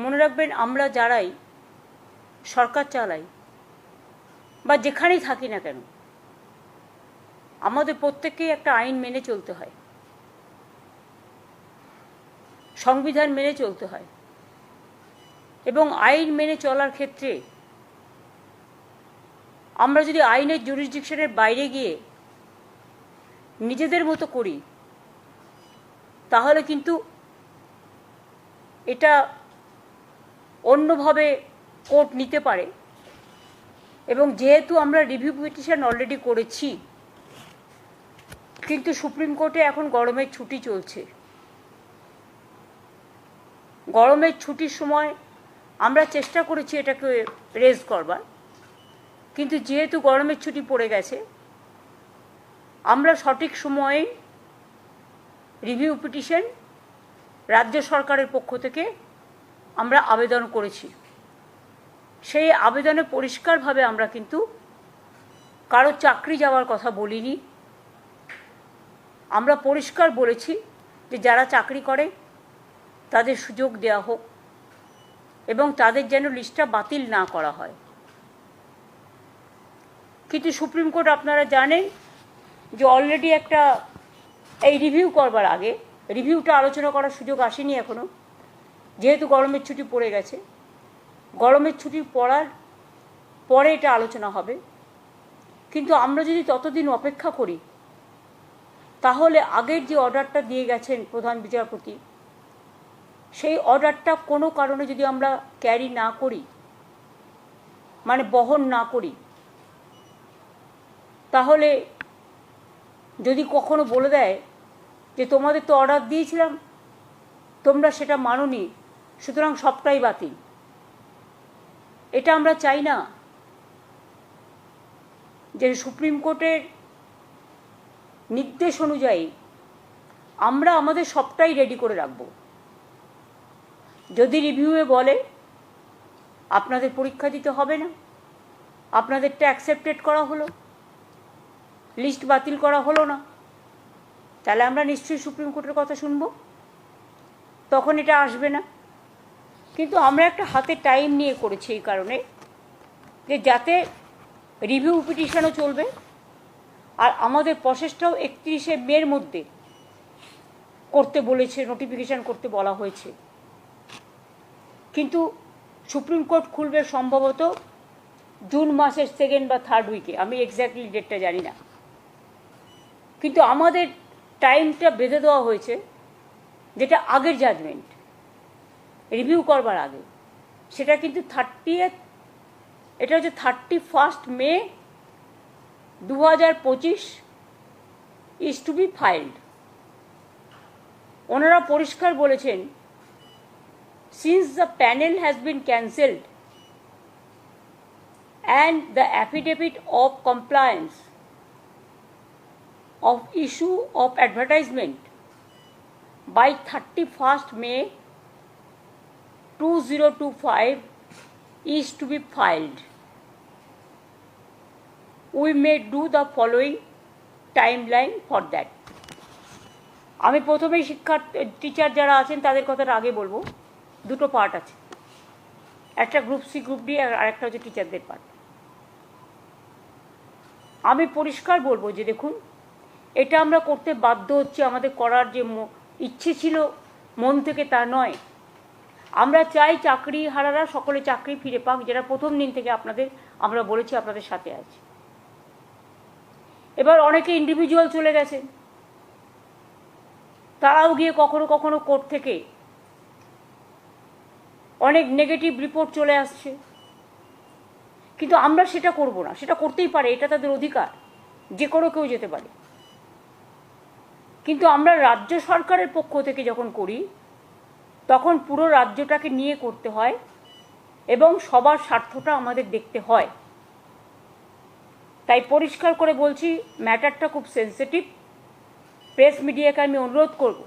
মনে রাখবেন আমরা যারাই, সরকার চালাই, বা যেখানেই থাকি না কেন, আমাদের প্রত্যেককেই একটা আইন মেনে চলতে হয়। সংবিধান মেনে চলতে হয়। এবং আইন মেনে চলার ক্ষেত্রে আমরা যদি আইনের জুরিসডিকশনের বাইরে গিয়ে নিজেদের মতো করি, তাহলে কিন্তু এটা অন্যভাবে কোর্ট নিতে পারে। এবং যেহেতু আমরা রিভিউ পিটিশন অলরেডি করেছি, কিন্তু সুপ্রিম কোর্টে এখন গরমের ছুটি চলছে। গরমের ছুটির সময় আমরা চেষ্টা করেছি এটাকে রেজ করবার, কিন্তু যেহেতু গরমের ছুটি পড়ে গেছে, আমরা সঠিক সময়ে রিভিউ পিটিশন রাজ্য সরকারের পক্ষ থেকে আমরা আবেদন করেছি। সেই আবেদনে পরিষ্কারভাবে আমরা কিন্তু কারও চাকরি যাওয়ার কথা বলিনি। আমরা পরিষ্কার বলেছি যে যারা চাকরি করে, তাদের সুযোগ দেওয়া হোক এবং তাদের যেন লিস্টটা বাতিল না করা হয়। কিন্তু সুপ্রিম কোর্ট আপনারা জানেন যে অলরেডি একটা এই রিভিউ করবার আগে রিভিউটা আলোচনা করার সুযোগ আসেনি এখনও যেহেতু গরমের ছুটি পড়ে গেছে, গরমের ছুটি পড়ার পরে এটা আলোচনা হবে। কিন্তু আমরা যদি ততদিন অপেক্ষা করি, তাহলে আগের যে অর্ডারটা দিয়ে গেছেন প্রধান বিচারপতি, সেই অর্ডারটা কোনো কারণে যদি আমরা ক্যারি না করি মানে বহন না করি, তাহলে যদি কখনো বলে দেয় যে তোমাদের তো অর্ডার দিয়েছিলাম, তোমরা সেটা মানোনি সুতরাং সবটাই বাতিল। এটা আমরা চাই না যে সুপ্রিম কোর্টের নির্দেশ অনুযায়ী আমরা আমাদের সবটাই রেডি করে রাখব। যদি রিভিউয়ে বলে, আপনাদের পরীক্ষা দিতে হবে না, আপনাদেরটা অ্যাকসেপ্টেড করা হলো, লিস্ট বাতিল করা হলো না, তাহলে আমরা নিশ্চয়ই সুপ্রিম কোর্টের কথা শুনব। তখন এটা আসবে না। কিন্তু আমরা একটা হাতে টাইম নিয়ে করেছি এই কারণে যে যাতে রিভিউ পিটিশনও চলবে, আর আমাদের প্রসেসটাও একত্রিশে মের মধ্যে করতে বলেছে নোটিফিকেশান করতে বলা হয়েছে। কিন্তু সুপ্রিম কোর্ট খুলবে সম্ভবত জুন মাসের সেকেন্ড বা থার্ড উইকে আমি এক্স্যাক্টলি ডেটটা জানি না। কিন্তু আমাদের টাইমটা বেঁধে দেওয়া হয়েছে, যেটা আগের জাজমেন্ট রিভিউ করবার আগে। সেটা কিন্তু থার্টি এটা হচ্ছে থার্টি ফার্স্ট মে দু হাজার পঁচিশ ইজ টু বি ফাইল্ড ওনারা পরিষ্কার বলেছেন since the panel has been cancelled and the affidavit of compliance of of issue of advertisement by 31st May 2025 is to be filed. We may do the following timeline for that. আমি প্রথমেই শিক্ষার teacher যারা আছেন তাদের কথাটা আগে বলব। দুটো পার্ট আছে। একটা গ্রুপ সি গ্রুপ ডি আর একটা হচ্ছে টিচারদের পার্ট আমি পরিষ্কার বলব যে দেখুন, এটা আমরা করতে বাধ্য হচ্ছি। আমাদের করার যে ইচ্ছে ছিল, মন থেকে তা নয়। আমরা চাই চাকরি হারারা সকলে চাকরি ফিরে পাক, যেটা প্রথম দিন থেকে আপনাদের আমরা বলেছি আপনাদের সাথে আছি। এবার অনেকে ইন্ডিভিজুয়াল চলে গেছে। তারাও গিয়ে কখনো কখনো কোর্ট থেকে অনেক নেগেটিভ রিপোর্ট চলে আসছে। কিন্তু আমরা সেটা করব না, সেটা করতেই পারে, এটা তাদের অধিকার, যে কোনো কেউ যেতে পারে। কিন্তু আমরা রাজ্য সরকারের পক্ষ থেকে যখন করি তখন পুরো রাজ্যটাকে নিয়ে করতে হয় এবং সবার স্বার্থটা আমাদের দেখতে হয়। তাই পরিষ্কার করে বলছি, ম্যাটারটা খুব সেন্সিটিভ। প্রেস মিডিয়াকে আমি অনুরোধ করব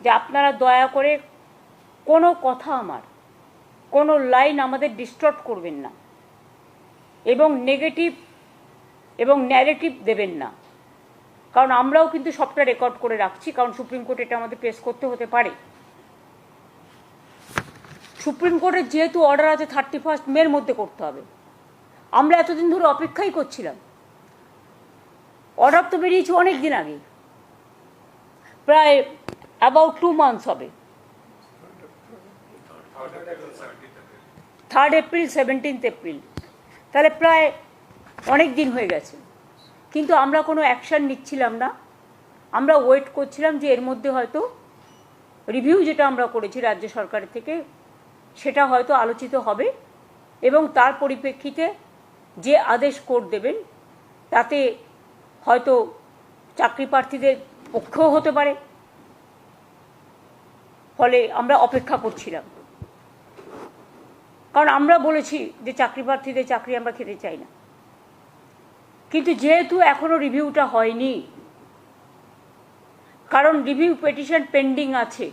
যে আপনারা দয়া করে কোনো কথা আমার, কোনো লাইন আমাদের ডিস্টর্ব করবেন না এবং নেগেটিভ এবং ন্যারেটিভ দেবেন না। কারণ আমরাও কিন্তু সবটা রেকর্ড করে রাখছি, কারণ সুপ্রিম কোর্ট এটা আমাদের পেশ করতে হতে পারে। সুপ্রিম কোর্টের যেহেতু অর্ডার আছে থার্টি ফার্স্ট মের মধ্যে করতে হবে। আমরা এতদিন ধরে অপেক্ষাই করছিলাম। অর্ডার তো বেরিয়েছে অনেক দিন আগে। প্রায় অ্যাবাউট টু মান্থস হবে। থার্ড এপ্রিল সেভেন্টিন্থ এপ্রিল তাহলে প্রায় অনেক দিন হয়ে গেছে। কিন্তু আমরা কোনো অ্যাকশান নিচ্ছিলাম না। আমরা ওয়েট করছিলাম যে এর মধ্যে হয়তো রিভিউ যেটা আমরা করেছি রাজ্য সরকারের থেকে সেটা হয়তো আলোচিত হবে এবং তার পরিপ্রেক্ষিতে যে আদেশ কোর্ট দেবেন, তাতে হয়তো চাকরি প্রার্থীদের পক্ষেও হতে পারে। ফলে আমরা অপেক্ষা করছিলাম। কারণ আমরা বলেছি যে চাকরি প্রার্থীদের চাকরি আমরা খেতে চাই না। কিন্তু যেহেতু এখনও রিভিউটা হয়নি, কারণ রিভিউ পেটিশন পেন্ডিং আছে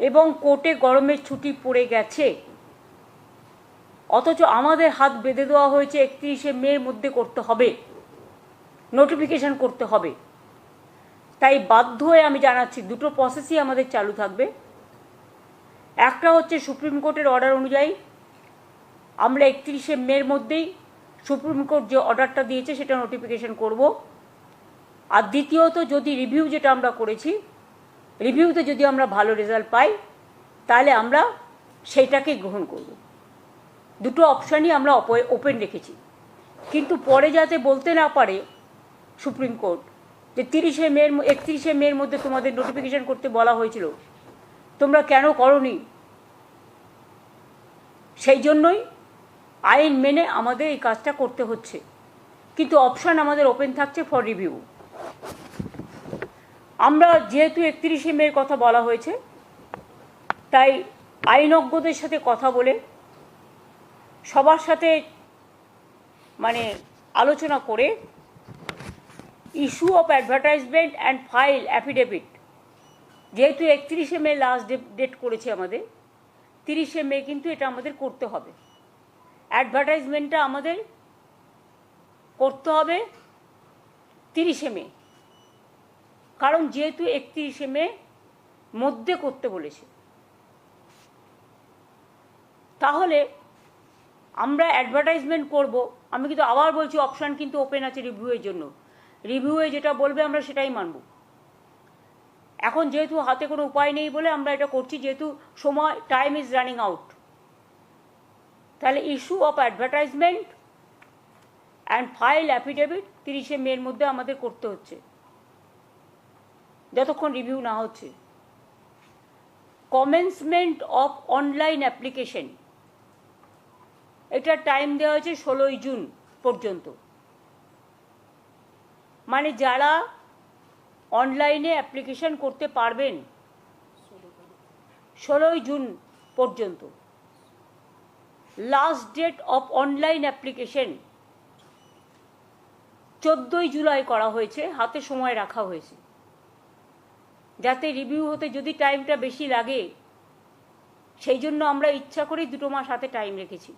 এবং কোর্টে গরমের ছুটি পড়ে গেছে। অথচ আমাদের হাত বেঁধে দেওয়া হয়েছে একত্রিশে মের মধ্যে করতে হবে। নোটিফিকেশন করতে হবে। তাই বাধ্য হয়ে আমি জানাচ্ছি, দুটো প্রসেসই আমাদের চালু থাকবে। একটা হচ্ছে সুপ্রিম কোর্টের অর্ডার অনুযায়ী আমরা একত্রিশে মের মধ্যেই সুপ্রিম কোর্ট যে অর্ডারটা দিয়েছে সেটা নোটিফিকেশন করব। আর দ্বিতীয়ত যদি রিভিউ যেটা আমরা করেছি রিভিউতে যদি আমরা ভালো রেজাল্ট পাই, তাহলে আমরা সেইটাকে গ্রহণ করব। দুটো অপশানই আমরা ওপেন রেখেছি। কিন্তু পরে যাতে বলতে না পারে সুপ্রিম কোর্ট যে তিরিশে মের, একত্রিশে মের মধ্যে তোমাদের নোটিফিকেশন করতে বলা হয়েছিল, তোমরা কেন করনি? সেই জন্যই আইন মেনে আমাদের এই কাজটা করতে হচ্ছে। কিন্তু অপশান আমাদের ওপেন থাকছে ফর রিভিউ আমরা যেহেতু একত্রিশে মের কথা বলা হয়েছে, তাই আইনজ্ঞদের সাথে কথা বলে সবার সাথে মানে আলোচনা করে issue of advertisement and file affidavit যেহেতু একত্রিশে মে লাস্ট ডেট করেছে আমাদের, তিরিশে মে কিন্তু এটা আমাদের করতে হবে। অ্যাডভার্টাইজমেন্টটা আমাদের করতে হবে তিরিশে মে। কারণ যেহেতু একত্রিশে মে মধ্যে করতে বলেছে। তাহলে আমরা অ্যাডভার্টাইজমেন্ট করব। আমি কিন্তু আবার বলছি অপশান কিন্তু ওপেন আছে রিভিউয়ের জন্য। রিভিউয়ে যেটা বলবে আমরা সেটাই মানব। এখন যেহেতু হাতে কোনো উপায় নেই বলে আমরা এটা করছি, যেহেতু সময় টাইম ইজ রানিং আউট তাহলে issue of advertisement and file affidavit তিরিশে মের মধ্যে আমাদের করতে হচ্ছে। যতক্ষণ রিভিউ না হচ্ছে। কমেন্সমেন্ট অফ অনলাইন অ্যাপ্লিকেশন এটা টাইম দেওয়া হয়েছে ষোলোই জুন পর্যন্ত। মানে যারা অনলাইনে অ্যাপ্লিকেশন করতে পারবেন, ষোলোই জুন পর্যন্ত। Last date of online application চোদ্দোই জুলাই করা হয়েছে, হাতে সময় রাখা হয়েছে। যাতে রিভিউ হতে যদি টাইমটা বেশি লাগে, সেই জন্য আমরা ইচ্ছা করেই দুটো মাস হাতে টাইম রেখেছি।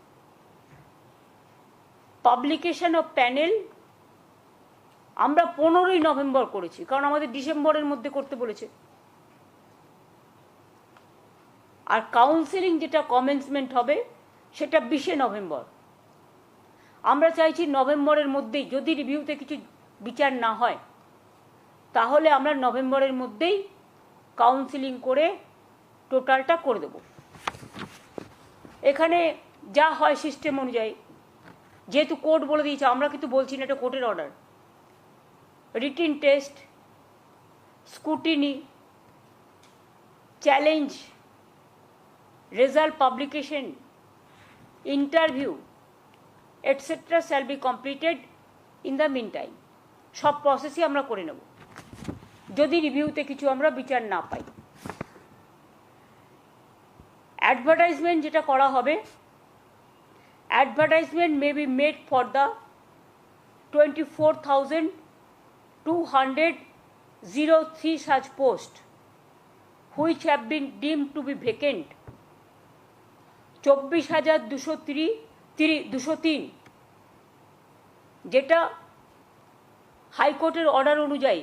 পাবলিকেশন অফ প্যানেল আমরা পনেরোই নভেম্বর করেছি, কারণ আমাদের ডিসেম্বরের মধ্যে করতে বলেছে। আর কাউন্সিলিং যেটা কমেন্সমেন্ট হবে, সেটা বিশে নভেম্বর। আমরা চাইছি নভেম্বরের মধ্যেই যদি রিভিউতে কিছু বিচার না হয় তাহলে আমরা নভেম্বরের মধ্যেই কাউন্সিলিং করে টোটালটা করে দেব। এখানে যা হয় সিস্টেম অনুযায়ী, যেহেতু কোর্ট বলে দিয়েছে, আমরা কিন্তু বলছি না এটা কোর্টের order written test scrutiny challenge result publication interview etcetera shall be completed in the meantime সব প্রসেসই আমরা করে নেব। যদি রিভিউতে কিছু আমরা বিচার না পাই। অ্যাডভার্টাইজমেন্ট যেটা করা হবে advertisement may be made for the twenty four thousand two hundred zero three such post which have been deem to be vacant চব্বিশ হাজার দুশো তিরি দুশো তিন যেটা হাইকোর্টের অর্ডার অনুযায়ী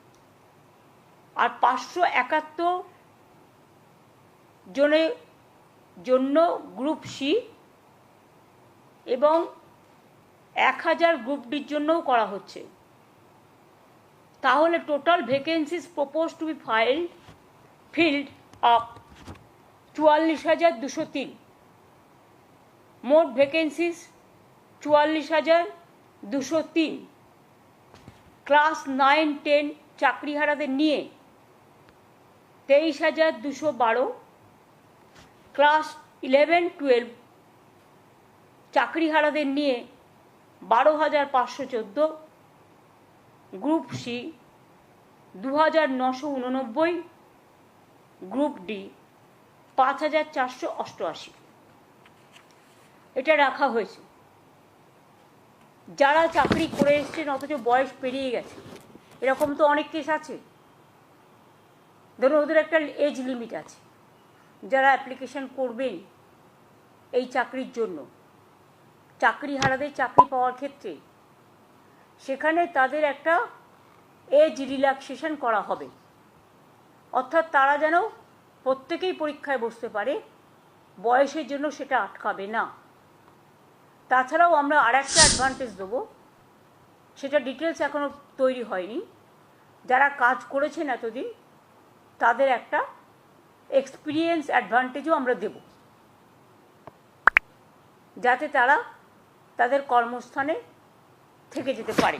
আর পাঁচশো একাত্তর জনের জন্য গ্রুপ সি এবং এক হাজার গ্রুপ ডির জন্যও করা হচ্ছে। তাহলে total vacancies propose to be filed filled up চুয়াল্লিশ হাজার দুশো তিন। মোট ভ্যাকেন্সিস চুয়াল্লিশ হাজার দুশো তিন। ক্লাস নাইন টেন চাকরিহারাদের নিয়ে তেইশ হাজার দুশো বারো, ক্লাস ইলেভেন, টুয়েলভ চাকরিহারাদের নিয়ে বারো হাজার পাঁচশো চোদ্দ, গ্রুপ সি দু হাজার নশো উননব্বই, গ্রুপ ডি পাঁচ হাজার চারশো অষ্টআশি। এটা রাখা হয়েছে। যারা চাকরি করে এসছেন, অথচ বয়স পেরিয়ে গেছে, এরকম তো অনেক কেস আছে। ধরুন ওদের একটা এজ লিমিট আছে। যারা অ্যাপ্লিকেশন করবেন এই চাকরির জন্য। চাকরি হারাদের চাকরি পাওয়ার ক্ষেত্রে সেখানে তাদের একটা এজ রিল্যাক্সেশন করা হবে। অর্থাৎ তারা যেন প্রত্যেকেই পরীক্ষায় বসতে পারে, বয়সের জন্য সেটা আটকাবে না। তাছাড়াও আমরা আর একটা অ্যাডভান্টেজ দেবো, সেটা ডিটেলস এখনও তৈরি হয়নি। যারা কাজ করেছেন এতদিন তাদের একটা এক্সপিরিয়েন্স অ্যাডভান্টেজও আমরা দেব। যাতে তারা তাদের কর্মস্থানে থেকে যেতে পারে।